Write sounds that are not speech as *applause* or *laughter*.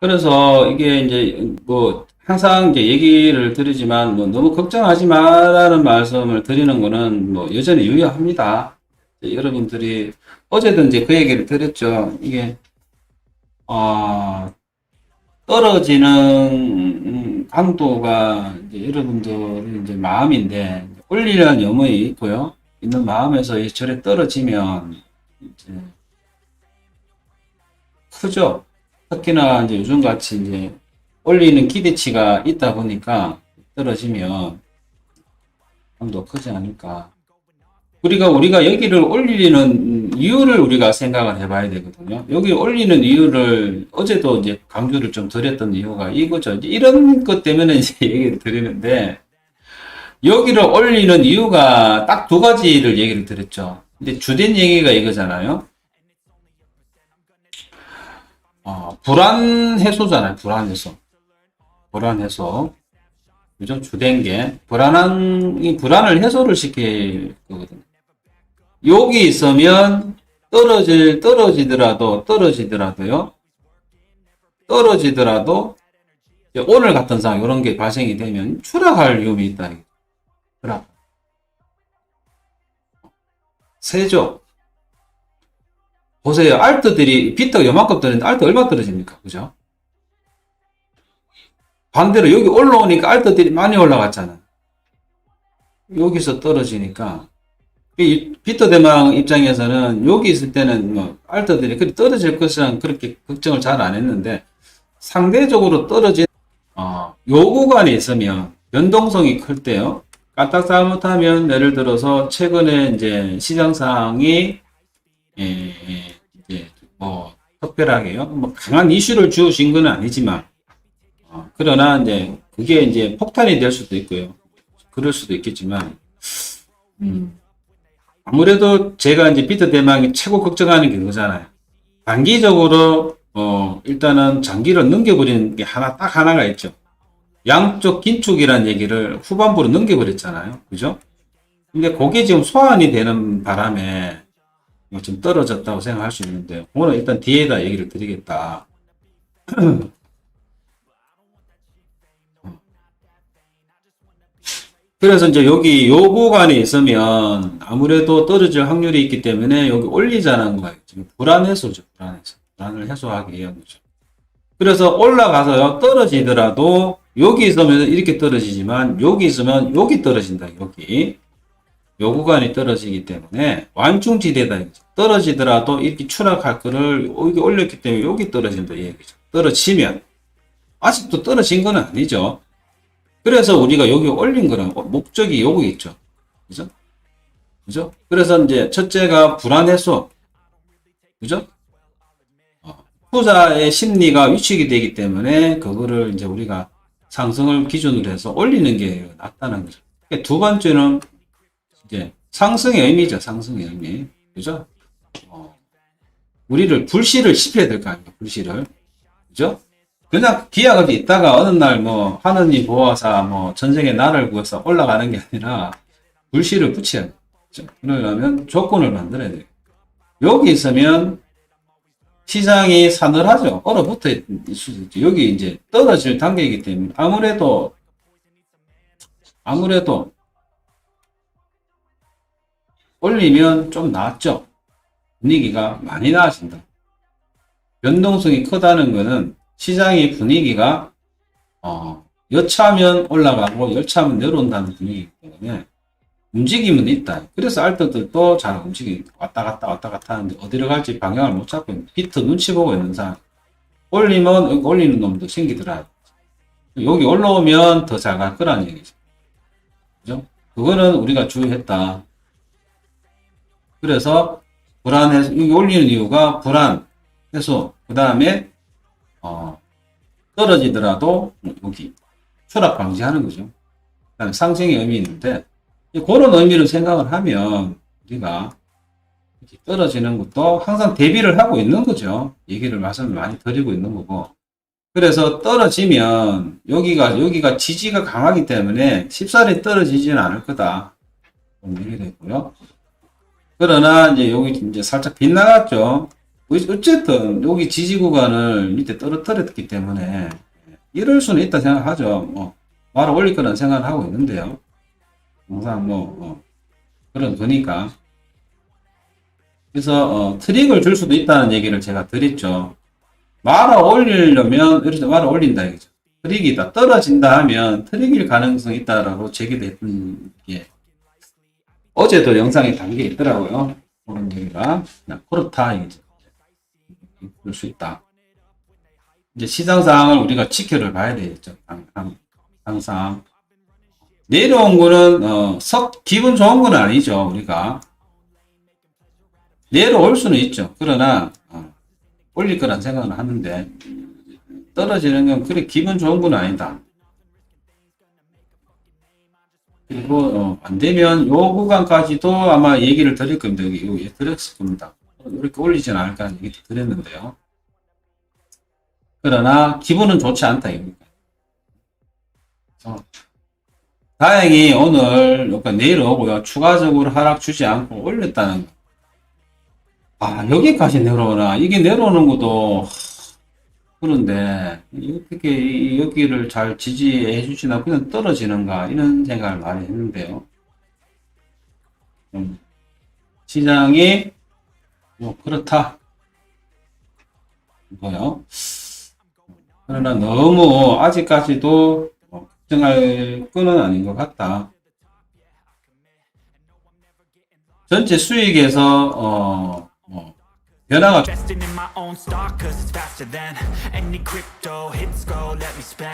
그래서 이게 이제 뭐 항상 이제 얘기를 드리지만 뭐 너무 걱정하지 마라는 말씀을 드리는 거는 뭐 여전히 유효합니다. 여러분들이 어제도 이제 그 얘기를 드렸죠. 이게 어, 떨어지는 음, 강도가 이제 여러분들의 이제 마음인데 올리려는 염원이 있고요. 있는 마음에서 이 절에 떨어지면 이제 크죠. 특히나 이제 요즘 같이 이제 올리는 기대치가 있다 보니까 떨어지면 강도 크지 않을까. 우리가 우리가 여기를 올리는 이유를 우리가 생각을 해봐야 되거든요. 여기 올리는 이유를 어제도 이제 강조를 좀 드렸던 이유가 이거죠. 이런 것 때문에 이제 *laughs* 얘기를 드리는데 여기를 올리는 이유가 딱 두 가지를 얘기를 드렸죠. 근데 주된 얘기가 이거잖아요. 어, 불안 해소잖아요. 불안 해소. 불안 해소. 그죠? 주된 게 불안한 이 불안을 해소를 시킬 거거든요. 여기 있으면 떨어질 떨어지더라도 떨어지더라도요. 떨어지더라도 오늘 같은 상황 이런 게 발생이 되면 추락할 위험이 있다. 추락. 세죠. 보세요. 알트들이 비트가 요만큼 떨어지는데 알트 얼마 떨어집니까? 그죠? 반대로 여기 올라오니까 알트들이 많이 올라갔잖아. 여기서 떨어지니까 이 비트 대망 입장에서는 여기 있을 때는 뭐 알트들이 그리 떨어질 것이란 그렇게 걱정을 잘 안 했는데 상대적으로 떨어진 어, 요 구간에 있으면 변동성이 클 때요. 까딱 잘못하면 예를 들어서 최근에 이제 시장 상황이 예, 예, 뭐 특별하게 요. 뭐 강한 이슈를 주신 건 아니지만 어, 그러나 이제 그게 이제 폭탄이 될 수도 있고요. 그럴 수도 있겠지만 음, 아무래도 제가 이제 비트 대망이 최고 걱정하는 게 그거잖아요. 단기적으로 어 일단은 장기를 넘겨버리는 게 하나 딱 하나가 있죠. 양쪽 긴축이라는 얘기를 후반부로 넘겨버렸잖아요. 그죠? 근데 그게 지금 소환이 되는 바람에 뭐 좀 떨어졌다고 생각할 수 있는데 오늘 일단 뒤에다 얘기를 드리겠다. *clears throat* 그래서 이제 여기 요 구간에 있으면 아무래도 떨어질 확률이 있기 때문에 여기 올리자는 거예요. 지금 불안 해소죠. 불안 해소. 불안을 해소하기 위한 거죠. 그래서 올라가서요. 떨어지더라도 여기 있으면 이렇게 떨어지지만 여기 있으면 여기 떨어진다. 여기. 요 구간이 떨어지기 때문에 완충지대다. 이거죠. 떨어지더라도 이렇게 추락할 거를 여기 올렸기 때문에 여기 떨어진다. 이 얘기죠. 떨어지면 아직도 떨어진 건 아니죠. 그래서 우리가 여기 올린 거는 목적이 요거겠죠. 그죠? 그죠? 그래서 이제 첫째가 불안해소. 그죠? 어, 후자의 심리가 위축이 되기 때문에 그거를 이제 우리가 상승을 기준으로 해서 올리는 게 낫다는 거죠. 두 번째는 이제 상승의 의미죠. 상승의 의미. 그죠? 어, 우리를 불씨를 시켜야 될 거 아닙니까? 불씨를. 그죠? 그냥 기약이 있다가 어느 날 뭐 하느님 보호사 뭐 전생에 나를 구해서 올라가는 게 아니라 불씨를 붙여야 돼요. 그러려면 조건을 만들어야 돼요. 여기 있으면 시장이 사늘하죠. 얼어붙어 있을 수 있죠. 여기 이제 떨어질 단계이기 때문에 아무래도 아무래도 올리면 좀 낫죠. 분위기가 많이 나아진다. 변동성이 크다는 것은 시장의 분위기가 어, 여차하면 올라가고 열차하면 내려온다는 분위기이기 때문에 움직임은 있다. 그래서 알트들도 잘 움직이 왔다 갔다 왔다 갔다 하는데 어디로 갈지 방향을 못 잡고 있는 비트 눈치 보고 있는 상황. 올리면 올리는 놈도 생기더라. 여기 올라오면 더 잘 갈 거라는 얘기죠. 그죠? 그거는 우리가 주의했다. 그래서 불안해서 여기 올리는 이유가 불안 해소. 그 다음에 어, 떨어지더라도 여기 추락 방지하는 거죠. 그다음에 상승의 의미 있는데 그런 의미를 생각을 하면 우리가 떨어지는 것도 항상 대비를 하고 있는 거죠. 얘기를 말씀을 많이 드리고 있는 거고. 그래서 떨어지면 여기가 여기가 지지가 강하기 때문에 쉽사리 떨어지지는 않을 거다. 얘기를 했고요. 그러나 이제 여기 이제 살짝 빗나갔죠. 어쨌든 여기 지지 구간을 밑에 떨어뜨렸기 때문에 이럴 수는 있다 생각하죠. 뭐 바로 올릴 거라는 생각을 하고 있는데요. 항상 뭐 어, 그런 거니까. 그래서 어, 트릭을 줄 수도 있다는 얘기를 제가 드렸죠. 말아 올리려면 이렇게 말아 올린다 이거죠. 트릭이 있다 떨어진다 하면 트릭일 가능성이 있다라고 제기도 했던 게 어제도 영상에 담겨 있더라고요. 그런 얘기가 그렇다. 그럴 수 있다. 이제 시장 상황을 우리가 지켜를 봐야 되겠죠. 항상 내려온 거는 어, 석 기분 좋은 건 아니죠. 우리가 내려올 수는 있죠. 그러나 어, 올릴 거란 생각은 하는데 떨어지는 건 그래 기분 좋은 건 아니다. 그리고 어, 안 되면 요 구간까지도 아마 얘기를 드릴 겁니다. 여기 여기 드렸을 겁니다. 이렇게 올리진 않을까 얘기 드렸는데요. 그러나 기분은 좋지 않다 이겁니다. 어, 다행히 오늘 그러니까 내일 오고요. 추가적으로 하락 주지 않고 올렸다는 거. 아 여기까지 내려오나 이게 내려오는 것도 하, 그런데 어떻게 이- 여기를 잘 지지해 주시나 그냥 떨어지는가 이런 생각을 많이 했는데요. 음, 시장이 뭐 그렇다 이거요. 그러나 너무 아직까지도 뭐 걱정할 건은 아닌 것 같다. 전체 수익에서 어, Get out. Investing in my own stock cause it's faster than any crypto hits go let me spend.